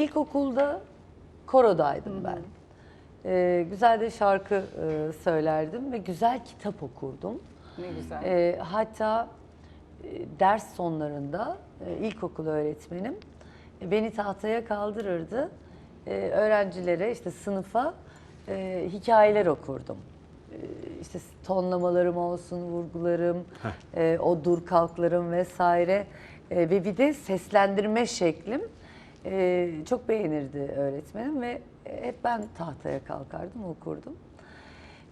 İlkokulda korodaydım ben. Ee, güzel de şarkı e, söylerdim ve güzel kitap okurdum. Ne güzel. Ee, hatta e, ders sonlarında e, ilkokul öğretmenim e, beni tahtaya kaldırırdı. E, öğrencilere işte sınıfa e, hikayeler okurdum. E, işte tonlamalarım olsun, vurgularım, e, o dur kalklarım vesaire E, ve bir de seslendirme şeklim e, çok beğenirdi öğretmenim ve hep ben tahtaya kalkardım, okurdum.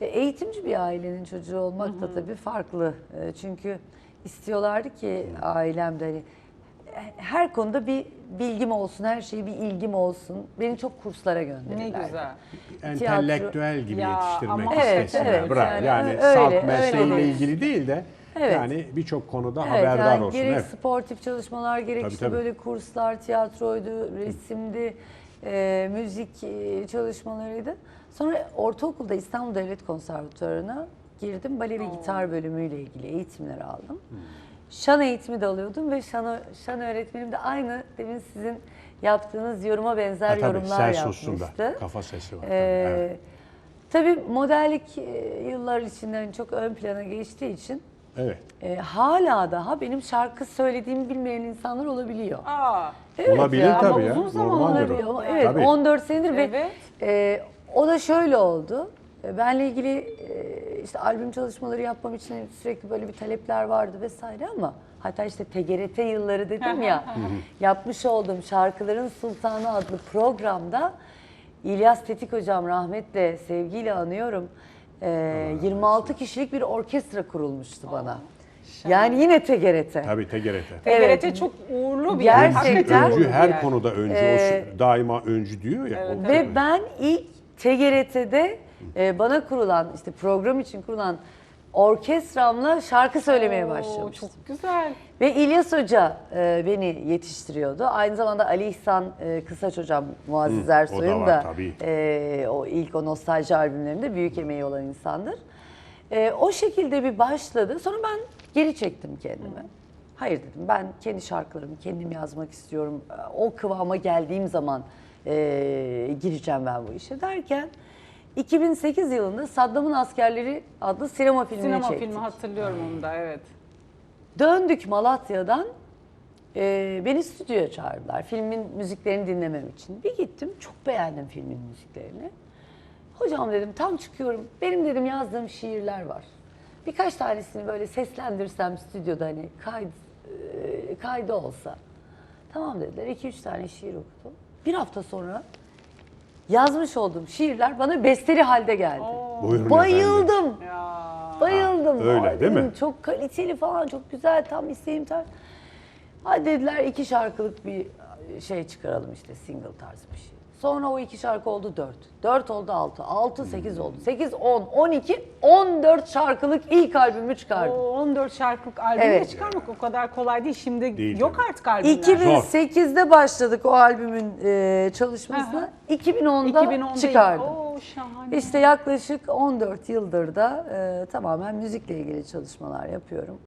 E, Eğitimci bir ailenin çocuğu olmak da tabii farklı. E, Çünkü istiyorlardı ki ailemde hani her konuda bir bilgim olsun, her şeye bir ilgim olsun. Beni çok kurslara ne gönderirlerdi. güzel. entelektüel gibi Ya, yetiştirmek ama- Evet, istesinler. evet, Bravo. yani Yani, öyle, salt mesleğiyle ilgili değil de Evet. yani birçok konuda Evet, haberdar yani olsun. Gerek Evet. sportif çalışmalar, gerek Tabii, işte tabii. böyle kurslar, tiyatroydu, resimdi, e, müzik e, çalışmalarıydı. Sonra ortaokulda İstanbul Devlet Konservatuvarı'na girdim. Bale ve gitar bölümüyle ilgili eğitimler aldım. Şan eğitimi de alıyordum ve şan, şan öğretmenim de aynı demin sizin yaptığınız yoruma benzer Ha, tabii, yorumlar yapmıştı. kafa sesi var. tabii, Ee, evet. Tabii modellik e, yıllar içinden çok ön plana geçtiği için evet. e, hala daha benim şarkı söylediğimi bilmeyen insanlar olabiliyor. Aa, Evet Olabilir ya, tabii ama ya. uzun zaman Normaldir Olabiliyor. o. Evet Tabii. 14 senedir ve Evet. e, o da şöyle oldu. E, Benle ilgili e, işte albüm çalışmaları yapmam için sürekli böyle bir talepler vardı vesaire ama hatta işte TGRT yılları dedim ya yapmış olduğum Şarkıların Sultanı adlı programda İlyas Tetik hocam rahmetle sevgiyle anıyorum. E, 26 kişilik bir orkestra kurulmuştu bana. Yani yine TGRT. Tabii TGRT. Evet. TGRT çok uğurlu bir Gerçekten. yer. Hakikaten Öncü bir her yer. konuda öncü. Ee, o şu- daima öncü diyor ya. Evet, o- Ve ben ilk TGRT'de e, bana kurulan işte program için kurulan orkestramla şarkı söylemeye Oo, başlamıştım. Çok güzel. Ve İlyas Hoca e, beni yetiştiriyordu. Aynı zamanda Ali İhsan e, Kısaç Hocam, Muazzez Ersoy'un var da tabii. e, o ilk o nostalji albümlerinde büyük emeği olan insandır. E, o şekilde bir başladı. Sonra ben geri çektim kendimi. Hayır dedim ben kendi şarkılarımı kendim yazmak istiyorum. O kıvama geldiğim zaman e, gireceğim ben bu işe derken 2008 yılında Saddam'ın Askerleri adlı sinema filmini Sinema çektik. filmi hatırlıyorum onu da evet. Döndük Malatya'dan. e, beni stüdyoya çağırdılar. Filmin müziklerini dinlemem için. Bir gittim. Çok beğendim filmin müziklerini. Hocam dedim tam çıkıyorum. Benim dedim yazdığım şiirler var. Birkaç tanesini böyle seslendirsem stüdyoda hani kaydı, e, kaydı olsa. Tamam dediler. İki üç tane şiir okudum. Bir hafta sonra yazmış olduğum şiirler bana besteli halde geldi. Buyurun Bayıldım. Ya. Bayıldım. öyle değil mi? dedim, Çok kaliteli falan, çok güzel, tam isteğim tar. Hadi dediler iki şarkılık bir şey çıkaralım işte single tarzı bir şey. Sonra o iki şarkı oldu dört. Dört oldu altı. Altı sekiz oldu. Sekiz on. On iki. On dört şarkılık ilk albümü O çıkardım. 14 şarkılık albümü Evet. çıkarmak o kadar kolay değil. Şimdi Değil yok tabii. artık albümler. 2008'de başladık o albümün e, çalışmasına. 2010'da, 2010'da çıkardım. Oo şahane. İşte yaklaşık 14 yıldır da e, tamamen müzikle ilgili çalışmalar yapıyorum.